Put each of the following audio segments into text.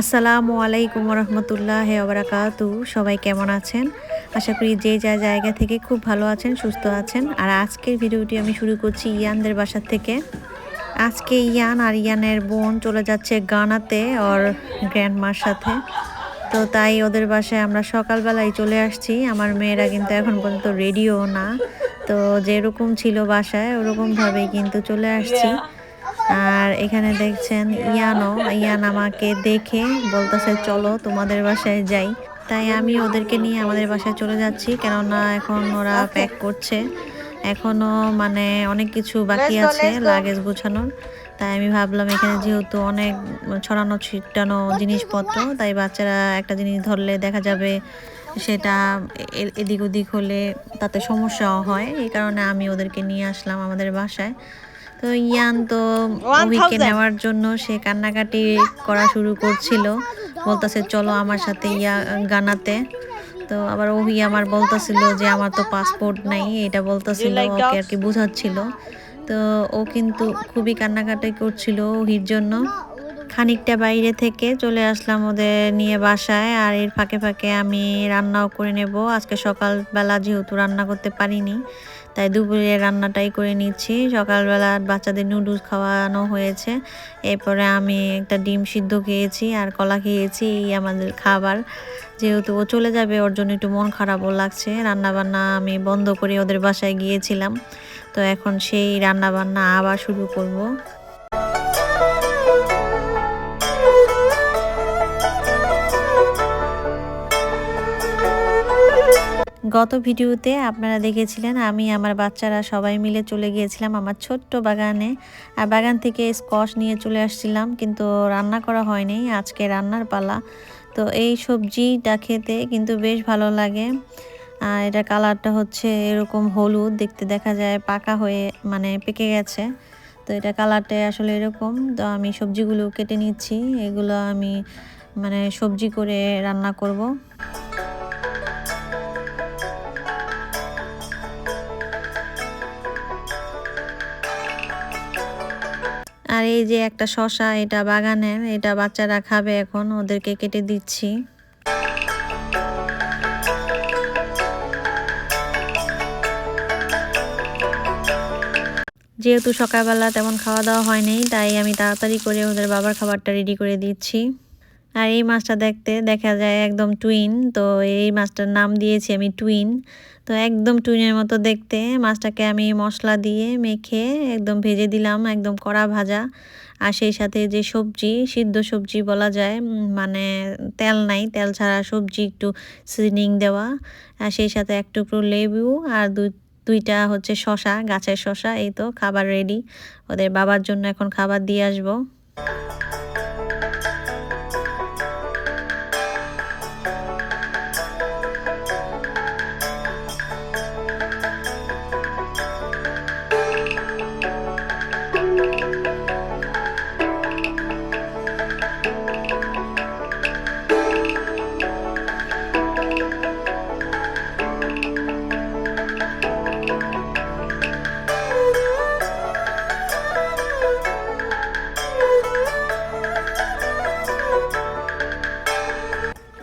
আসসালামু আলাইকুম রহমতুল্লাহ ওবরাকাতু। সবাই কেমন আছেন? আশা করি যে যা জায়গা থেকে খুব ভালো আছেন, সুস্থ আছেন। আর আজকের ভিডিওটি আমি শুরু করছি ইয়ানদের বাসা থেকে। আজকে ইয়ান আর ইয়ানের বোন চলে যাচ্ছে গানাতে ওর গ্র্যান্ডমার সাথে। তো তাই ওদের বাসায় আমরা সকালবেলায় চলে আসছি। আমার মেয়েরা কিন্তু এখন পর্যন্ত রেডিও না। তো যেরকম ছিল বাসায়, ওরকমভাবেই কিন্তু চলে আসছি। আর এখানে দেখছেন ইয়ানো ইয়ান আমাকে দেখে বলতেছে চলো তোমাদের বাসায় যাই। তাই আমি ওদেরকে নিয়ে আমাদের বাসায় চলে যাচ্ছি কেননা এখন ওরা প্যাক করছে। এখনও মানে অনেক কিছু বাকি আছে লাগেজ গোছানোর। তাই আমি ভাবলাম এখানে যেহেতু অনেক ছড়ানো ছিটানো জিনিসপত্র তাই বাচ্চারা একটা জিনিস ধরলে দেখা যাবে সেটা এদিক ওদিক হলে তাতে সমস্যাও হয়। এই কারণে আমি ওদেরকে নিয়ে আসলাম আমাদের বাসায়। তো ইয়ান তো 1000 নেওয়ার জন্য সে কান্নাকাটি করা শুরু করছিল। বলতেছে চলো আমার সাথে ইয়া গানাতে। তো আবার ওহি আমার বলতেছিল যে আমার তো পাসপোর্ট নাই। এটা বলতেছিল ওকে আর কি বোঝাচ্ছিল। তো ও কিন্তু খুবই কান্নাকাটি করছিল ওহির জন্য। খানিকটা বাইরে থেকে চলে আসলাম ওদের নিয়ে বাসায় আর এর ফাঁকে ফাঁকে আমি রান্নাও করে নেব। আজকে সকালবেলা যেহেতু রান্না করতে পারিনি তাই দুপুরে রান্নাটাই করে নিচ্ছি। সকালবেলা বাচ্চাদের নুডলস খাওয়ানো হয়েছে। এরপরে আমি একটা ডিম সিদ্ধ খেয়েছি আর কলা খেয়েছি, এই আমাদের খাবার। যেহেতু ও চলে যাবে, ওর জন্য একটু মন খারাপও লাগছে। রান্নাবান্না আমি বন্ধ করে ওদের বাসায় গিয়েছিলাম। তো এখন সেই রান্নাবান্না আবার শুরু করব। গত ভিডিওতে আপনারা দেখেছিলেন আমি, আমার বাচ্চারা সবাই মিলে চলে গিয়েছিলাম আমার ছোট্ট বাগানে। আর বাগান থেকে স্কোয়াশ নিয়ে চলে আসছিলাম, কিন্তু রান্না করা হয়নি, আজকে রান্নার পালা। তো এই সবজিটা খেতে কিন্তু বেশ ভালো লাগে। আর এটা কালারটা হচ্ছে এরকম হলুদ, দেখতে দেখা যায় পাকা হয়ে মানে পেকে গেছে। তো এটা কালারটা আসলে এরকম। তো আমি সবজিগুলো কেটে নিচ্ছি, এগুলো আমি মানে সবজি করে রান্না করব। আর এই যে একটা শশা, এটা বাগানের এটা বাচ্চারা খাবে এখন, ওদেরকে কেটে দিচ্ছি। যেহেতু সকালবেলা তেমন খাওয়া দাওয়া হয়নি, তাই আমি তাড়াতাড়ি করে ওদের বাবার খাবারটা রেডি করে দিচ্ছি। আর এই মাছটা দেখতে, দেখা যায় একদম টুইন তো এই মাছটার নাম দিয়েছি আমি টুইন তো একদম টুইনের মতো দেখতে। মাছটাকে আমি মশলা দিয়ে মেখে একদম ভেজে দিলাম, একদম কড়া ভাজা। আর সেই সাথে যে সবজি, সিদ্ধ সবজি বলা যায় মানে তেল নাই, তেল ছাড়া সবজি একটু সিজনিং দেওয়া। আর সেই সাথে এক টুকরো লেবু আর দুই, দুইটা হচ্ছে শশা গাছের শশা এই তো খাবার রেডি ওদের বাবার জন্য এখন খাবার দিয়ে আসব।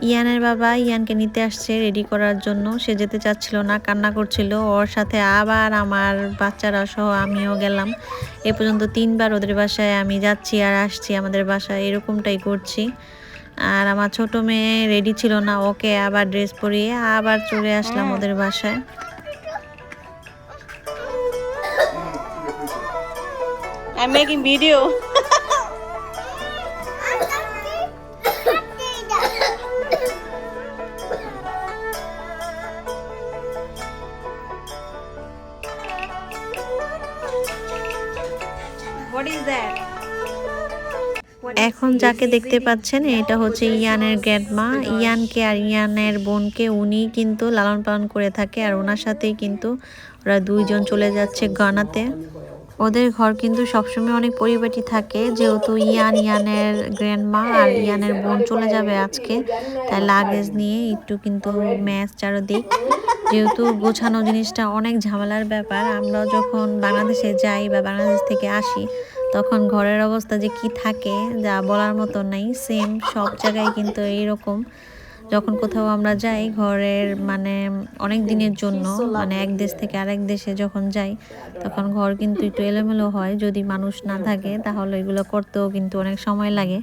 ইয়ানের বাবা ইয়ানকে নিতে আসছে রেডি করার জন্য। সে যেতে চাচ্ছিল না, কান্না করছিল। ওর সাথে আবার আমার বাচ্চারা সহ আমিও গেলাম। এ পর্যন্ত তিনবার ওদের বাসায় আমি যাচ্ছি আর আসছি আমাদের বাসায়। এরকমটাই করছি। আর আমার ছোট মেয়ে রেডি ছিল না, ওকে আবার ড্রেস পরিয়ে আবার চলে আসলাম ওদের বাসায়। I'm making video. এখন যাকে দেখতে পাচ্ছেন, এটা হচ্ছে ইয়ানের গ্র্যান্ডমা ইয়ানকে আর ইয়ানের বোনকে উনি কিন্তু লালন পালন করে থাকে আর ওনার সাথেই কিন্তু ওরা দুইজন চলে যাচ্ছে গানাতে। ওদের ঘর কিন্তু সবসময় অনেক পরিপাটি থাকে। যেহেতু ইয়ান ইয়ানের গ্র্যান্ডমা আর ইয়ানের বোন চলে যাবে আজকে, তাই লাগেজ নিয়ে একটু কিন্তু ম্যাচ চারদিক। যেহেতু গোছানো জিনিসটা অনেক ঝামেলার ব্যাপার, আমরা যখন বাংলাদেশে যাই বা বাংলাদেশ থেকে আসি তখন ঘরের অবস্থা যে কি থাকে, যা বলার মতো নাই সেম সব জায়গায় কিন্তু এইরকম। যখন কোথাও আমরা যাই, ঘরের মানে অনেক দিনের জন্য মানে এক দেশ থেকে আরেক দেশে যখন যাই, তখন ঘর কিন্তু একটু এলোমেলো হয়। যদি মানুষ না থাকে, তাহলে এগুলো করতেও কিন্তু অনেক সময় লাগে।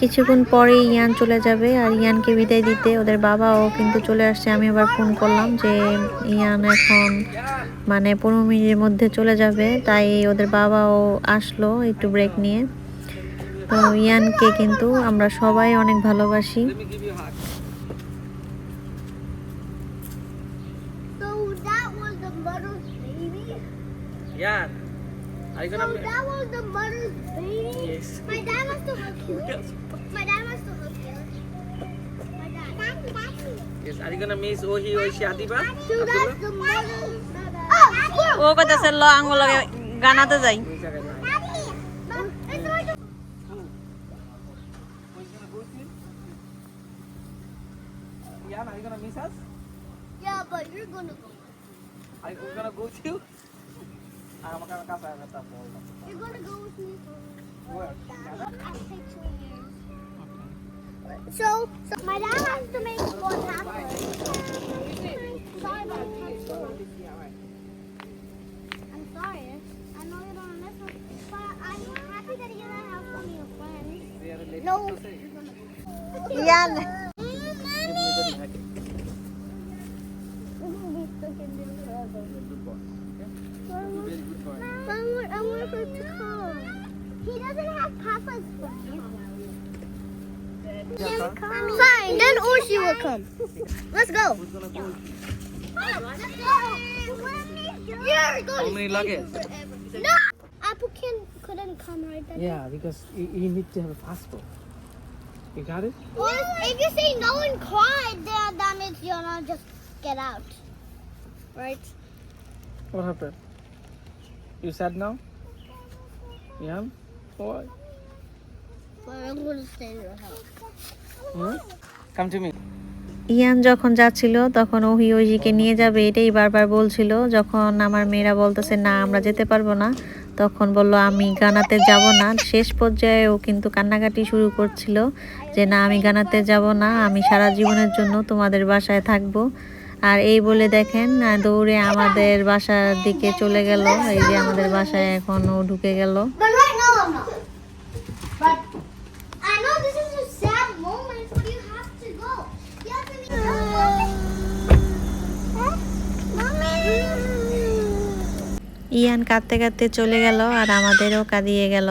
কিছুক্ষণ পরেই ইয়ান চলে যাবে আর ইয়ানকে বিদায় দিতে ওদের বাবাও কিন্তু চলে আসছে আমি আবার ফোন করলাম যে ইয়ান এখন মানে পনেরো মিনিটের মধ্যে চলে যাবে তাই ওদের বাবাও আসলো একটু ব্রেক নিয়ে তো ইয়ানকে কিন্তু আমরা সবাই অনেক ভালোবাসি So that was the mother's baby? Yeah. Are you So gonna? that was the mother's baby? Yes. My dad must have looked daddy. Yes. Are you gonna miss Ohi Oishi Adiba? So that's Abdullah? the mother's Oh, squirrel. ও কইতাছে ল আঙ্গুল লগে গানাতে যাই ওই জায়গায় নাই। Daddy. Mom, it's like a Oi's gonna go with you? Yeah, are you gonna miss us? Yeah, but you're gonna go. Are you gonna go with you? Ah, আমাকে আমার কাছে আগে তা বললাম। You're gonna go with me for Where? I'll take two years. So, so my dad has to make one happen. Sorry about. I'm sorry. I know you don't listen, but I'm happy that you're gonna have some of your friends. They are related No. to Fine, then Orsi will come. Let's go. Who's gonna go with you? Let's go. You're How going many luggage? No. Apple can couldn't come right then. Yeah, because you, you need to have a passport. You got it? Well, if you say no and cry, then that means you're not just get out. Right? What happened? You sad now? Yeah? Why? But I'm gonna stay in your house. Hmm? Come to me. ইয়ান যখন যাচ্ছিল তখন ওহি ওহিকে নিয়ে যাবে এটাই বারবার বলছিল যখন আমার মেয়েরা বলতেছে না আমরা যেতে পারব না তখন বলল আমি গানাতে যাব না শেষ পর্যায়ে ও কিন্তু কান্নাকাটি শুরু করছিল যে না আমি গানাতে যাব না আমি সারা জীবনের জন্য তোমাদের বাসায় থাকব আর এই বলে দেখেন দৌড়ে আমাদের বাসার দিকে চলে গেল এই যে আমাদের বাসায় এখন ও ঢুকে গেল ইয়ান কাঁদতে কাঁদতে চলে গেল আর আমাদেরও কাঁদিয়ে গেল।